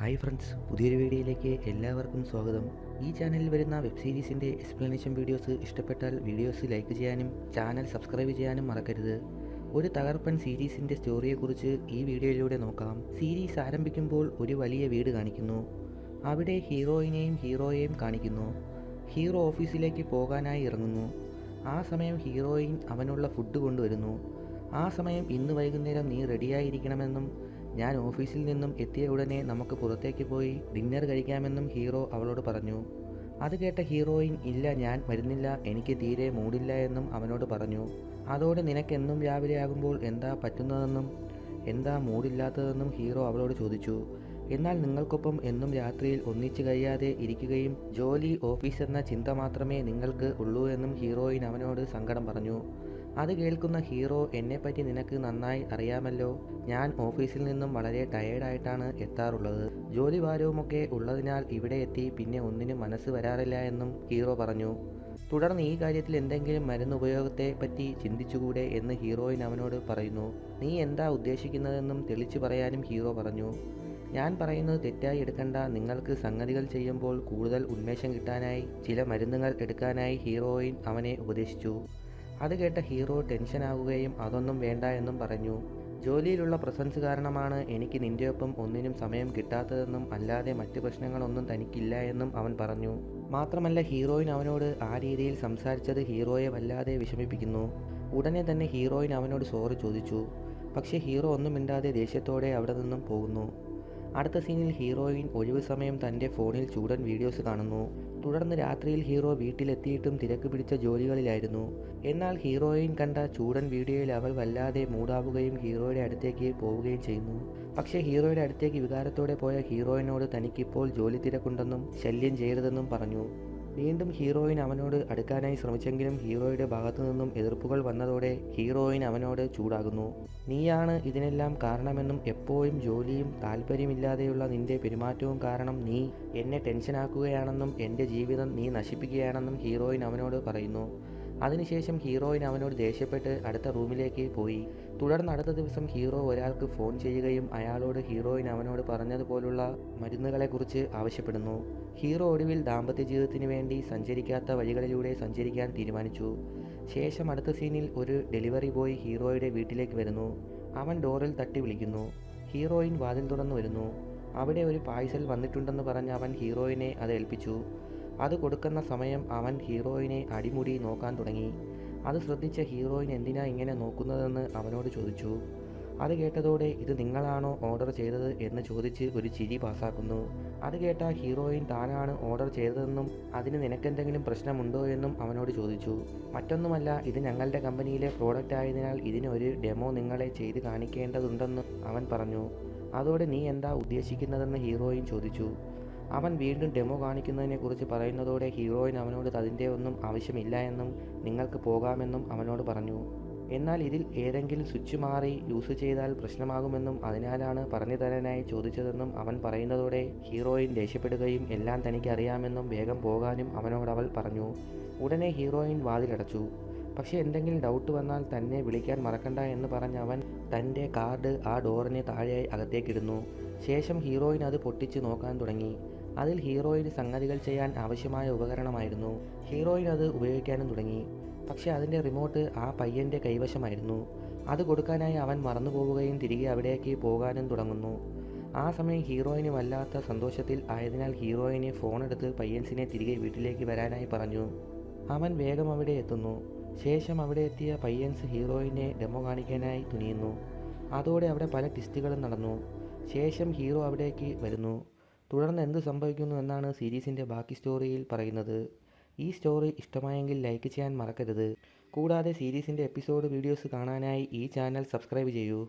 Hi friends പുതിയൊരു വീഡിയോയിലേക്ക് എല്ലാവർക്കും സ്വാഗതം. ഈ ചാനലിൽ വരുന്ന വെബ് സീരീസിന്റെ എക്സ്പ്ലനേഷൻ വീഡിയോസ് ഇഷ്ടപ്പെട്ടാൽ വീഡിയോസ് ലൈക്ക് ചെയ്യാനും ചാനൽ സബ്സ്ക്രൈബ് ചെയ്യാനും മറക്കരുത്. ഒരു തകർപ്പൻ സീരീസിന്റെ സ്റ്റോറിയെക്കുറിച്ച് ഈ വീഡിയോയിലൂടെ നോക്കാം. സീരീസ് ആരംഭിക്കുമ്പോൾ ഒരു വലിയ വീട് കാണിക്കുന്നു. അവിടെ ഹീറോയിനെയും ഹീറോയെയും കാണിക്കുന്നു. ഹീറോ ഓഫീസിലേക്ക് പോകാനായി ഇറങ്ങുന്നു. ആ സമയം ഹീറോയിൻ അവനുള്ള ഫുഡ് കൊണ്ടുവരുന്നു. ആ സമയം ഇന്ന് വൈകുന്നേരം നീ റെഡിയായിരിക്കണമെന്നും ഞാൻ ഓഫീസിൽ നിന്നും എത്തിയ ഉടനെ നമുക്ക് പുറത്തേക്ക് പോയി ഡിന്നർ കഴിക്കാമെന്നും ഹീറോ അവളോട് പറഞ്ഞു. അത് കേട്ട ഹീറോയിൻ ഇല്ല ഞാൻ വരുന്നില്ല എനിക്ക് തീരെ മൂടില്ല എന്നും അവനോട് പറഞ്ഞു. അതോടെ നിനക്കെന്നും രാവിലെ ആകുമ്പോൾ എന്താ പറ്റുന്നതെന്നും എന്താ മൂടില്ലാത്തതെന്നും ഹീറോ അവളോട് ചോദിച്ചു. എന്നാൽ നിങ്ങൾക്കൊപ്പം എന്നും രാത്രിയിൽ ഒന്നിച്ചു കഴിയാതെ ഇരിക്കുകയും ജോലി ഓഫീസ് എന്ന ചിന്ത മാത്രമേ നിങ്ങൾക്ക് ഉള്ളൂ എന്നും ഹീറോയിൻ അവനോട് സങ്കടം പറഞ്ഞു. അത് കേൾക്കുന്ന ഹീറോ എന്നെപ്പറ്റി നിനക്ക് നന്നായി അറിയാമല്ലോ. ഞാൻ ഓഫീസിൽ നിന്നും വളരെ ടയേർഡായിട്ടാണ് എത്താറുള്ളത്. ജോലി ഭാരവുമൊക്കെ ഉള്ളതിനാൽ ഇവിടെ എത്തി പിന്നെ ഒന്നിനും മനസ്സ് വരാറില്ല എന്നും ഹീറോ പറഞ്ഞു. തുടർന്ന് ഈ കാര്യത്തിൽ എന്തെങ്കിലും മരുന്ന് ഉപയോഗത്തെ പറ്റി ചിന്തിച്ചുകൂടെ എന്ന് ഹീറോയിൻ അവനോട് പറയുന്നു. നീ എന്താ ഉദ്ദേശിക്കുന്നതെന്നും തെളിച്ചു പറയാനും ഹീറോ പറഞ്ഞു. ഞാൻ പറയുന്നത് തെറ്റായി എടുക്കണ്ട. നിങ്ങൾക്ക് സംഗതികൾ ചെയ്യുമ്പോൾ കൂടുതൽ ഉന്മേഷം കിട്ടാനായി ചില മരുന്നുകൾ എടുക്കാനായി ഹീറോയിൻ അവനെ ഉപദേശിച്ചു. അത് കേട്ട ഹീറോ ടെൻഷനാവുകയും അതൊന്നും വേണ്ട എന്നും പറഞ്ഞു. ജോലിയിലുള്ള പ്രസൻസ് കാരണമാണ് എനിക്ക് നിന്റെ ഒപ്പം ഒന്നിനും സമയം കിട്ടാത്തതെന്നും അല്ലാതെ മറ്റ് പ്രശ്നങ്ങളൊന്നും തനിക്കില്ല എന്നും അവൻ പറഞ്ഞു. മാത്രമല്ല ഹീറോയിൻ അവനോട് ആ രീതിയിൽ സംസാരിച്ചത് ഹീറോയെ വല്ലാതെ വിഷമിപ്പിക്കുന്നു. ഉടനെ തന്നെ ഹീറോയിൻ അവനോട് സോറി ചോദിച്ചു. പക്ഷേ ഹീറോ ഒന്നും മിണ്ടാതെ ദേഷ്യത്തോടെ അവിടെ നിന്നും പോകുന്നു. അടുത്ത സീനിൽ ഹീറോയിൻ ഒഴിവ് സമയം തന്റെ ഫോണിൽ ചൂടൻ വീഡിയോസ് കാണുന്നു. തുടർന്ന് രാത്രിയിൽ ഹീറോ വീട്ടിലെത്തിയിട്ടും തിരക്ക് പിടിച്ച ജോലികളിലായിരുന്നു. എന്നാൽ ഹീറോയിൻ കണ്ട ചൂടൻ വീഡിയോയിൽ അവൾ വല്ലാതെ മൂടാവുകയും ഹീറോയുടെ അടുത്തേക്ക് പോവുകയും ചെയ്യുന്നു. പക്ഷേ ഹീറോയുടെ അടുത്തേക്ക് വികാരത്തോടെ പോയ ഹീറോയിനോട് തനിക്കിപ്പോൾ ജോലി തിരക്കുണ്ടെന്നും ശല്യം ചെയ്യരുതെന്നും പറഞ്ഞു. വീണ്ടും ഹീറോയിൻ അവനോട് അടുക്കാനായി ശ്രമിച്ചെങ്കിലും ഹീറോയുടെ ഭാഗത്തു നിന്നും എതിർപ്പുകൾ വന്നതോടെ ഹീറോയിൻ അവനോട് ചൂടാകുന്നു. നീയാണ് ഇതിനെല്ലാം കാരണമെന്നും എപ്പോഴും ജോലിയും താല്പര്യമില്ലാതെയുള്ള നിന്റെ പെരുമാറ്റവും കാരണം നീ എന്നെ ടെൻഷനാക്കുകയാണെന്നും എന്റെ ജീവിതം നീ നശിപ്പിക്കുകയാണെന്നും ഹീറോയിൻ അവനോട് പറയുന്നു. അതിനുശേഷം ഹീറോയിൻ അവനോട് ദേഷ്യപ്പെട്ട് അടുത്ത റൂമിലേക്ക് പോയി. തുടർന്ന് അടുത്ത ദിവസം ഹീറോ ഒരാൾക്ക് ഫോൺ ചെയ്യുകയും അയാളോട് ഹീറോയിൻ അവനോട് പറഞ്ഞതുപോലുള്ള മരുന്നുകളെക്കുറിച്ച് ആവശ്യപ്പെടുന്നു. ഹീറോ ഒടുവിൽ ദാമ്പത്യ ജീവിതത്തിന് വേണ്ടി സഞ്ചരിക്കാത്ത വഴികളിലൂടെ സഞ്ചരിക്കാൻ തീരുമാനിച്ചു. ശേഷം അടുത്ത സീനിൽ ഒരു ഡെലിവറി ബോയ് ഹീറോയുടെ വീട്ടിലേക്ക് വരുന്നു. അവൻ ഡോറിൽ തട്ടി വിളിക്കുന്നു. ഹീറോയിൻ വാതിൽ തുറന്നു വരുന്നു. അവിടെ ഒരു പാഴ്സൽ വന്നിട്ടുണ്ടെന്ന് പറഞ്ഞ് അവൻ ഹീറോയിനെ അത് ഏൽപ്പിച്ചു. അത് കൊടുക്കുന്ന സമയം അവൻ ഹീറോയിനെ അടിമുടി നോക്കാൻ തുടങ്ങി. അത് ശ്രദ്ധിച്ച ഹീറോയിൻ എന്തിനാ ഇങ്ങനെ നോക്കുന്നതെന്ന് അവനോട് ചോദിച്ചു. അത് കേട്ടതോടെ ഇത് നിങ്ങളാണോ ഓർഡർ ചെയ്തത് എന്ന് ചോദിച്ച് ഒരു ചിരി പാസാക്കുന്നു. അത് കേട്ട ഹീറോയിൻ താനാണ് ഓർഡർ ചെയ്തതെന്നും അതിന് നിനക്കെന്തെങ്കിലും പ്രശ്നമുണ്ടോ എന്നും അവനോട് ചോദിച്ചു. മറ്റൊന്നുമല്ല ഇത് ഞങ്ങളുടെ കമ്പനിയിലെ പ്രോഡക്റ്റ് ആയതിനാൽ ഇതിനൊരു ഡെമോ നിങ്ങളെ ചെയ്ത് കാണിക്കേണ്ടതുണ്ടെന്നും അവൻ പറഞ്ഞു. അതോടെ നീ എന്താ ഉദ്ദേശിക്കുന്നതെന്ന് ഹീറോയിൻ ചോദിച്ചു. അവൻ വീണ്ടും ഡെമോ കാണിക്കുന്നതിനെക്കുറിച്ച് പറയുന്നതോടെ ഹീറോയിൻ അവനോട് അതിന്റെ ഒന്നും ആവശ്യമില്ല എന്നും നിങ്ങൾക്ക് പോകാമെന്നും അവനോട് പറഞ്ഞു. എന്നാൽ ഇതിൽ ഏതെങ്കിലും സ്വിച്ച് മാറി യൂസ് ചെയ്താൽ പ്രശ്നമാകുമെന്നും അതിനാലാണ് പറഞ്ഞു തരാനായി ചോദിച്ചതെന്നും അവൻ പറയുന്നതോടെ ഹീറോയിൻ ദേഷ്യപ്പെടുകയും എല്ലാം തനിക്ക് അറിയാമെന്നും വേഗം പോകാനും അവനോട് അവൾ പറഞ്ഞു. ഉടനെ ഹീറോയിൻ വാതിലടച്ചു. പക്ഷേ എന്തെങ്കിലും ഡൗട്ട് വന്നാൽ തന്നെ വിളിക്കാൻ മറക്കണ്ട എന്ന് പറഞ്ഞ് അവൻ തന്റെ കാർഡ് ആ ഡോറിന് താഴെയായി അകത്തേക്കിടുന്നു. ശേഷം ഹീറോയിൻ അത് പൊട്ടിച്ച് നോക്കാൻ തുടങ്ങി. അതിൽ ഹീറോയിന് സംഗതികൾ ചെയ്യാൻ ആവശ്യമായ ഉപകരണമായിരുന്നു. ഹീറോയിൻ അത് ഉപയോഗിക്കാനും തുടങ്ങി. പക്ഷേ അതിന്റെ റിമോട്ട് ആ പയ്യന്റെ കൈവശമായിരുന്നു. അത് കൊടുക്കാനായി അവൻ മറന്നു പോവുകയും തിരികെ അവിടേക്ക് പോകാനും തുടങ്ങുന്നു. ആ സമയം ഹീറോയിന് വല്ലാത്ത സന്തോഷത്തിൽ ആയതിനാൽ ഹീറോയിന് ഫോണെടുത്ത് പയ്യൻസിനെ തിരികെ വീട്ടിലേക്ക് വരാനായി പറഞ്ഞു. അവൻ വേഗം അവിടെ എത്തുന്നു. ശേഷം അവിടെ എത്തിയ പയ്യൻസ് ഹീറോയിനെ ഡെമോ കാണിക്കാനായി തുനിയുന്നു. അതോടെ അവിടെ പല ടിസ്റ്റുകളും നടന്നു. ശേഷം ഹീറോ അവിടേക്ക് വരുന്നു. തുടർന്ന് എന്ത് സംഭവിക്കുന്നു എന്നാണ് സീരീസിന്റെ ബാക്കി സ്റ്റോറിയിൽ പറയുന്നത്. ഈ സ്റ്റോറി ഇഷ്ടമായെങ്കിൽ ലൈക്ക് ചെയ്യാൻ മറക്കരുത്. കൂടാതെ സീരീസിന്റെ എപ്പിസോഡ് വീഡിയോസ് കാണാനായി ഈ ചാനൽ സബ്സ്ക്രൈബ് ചെയ്യൂ.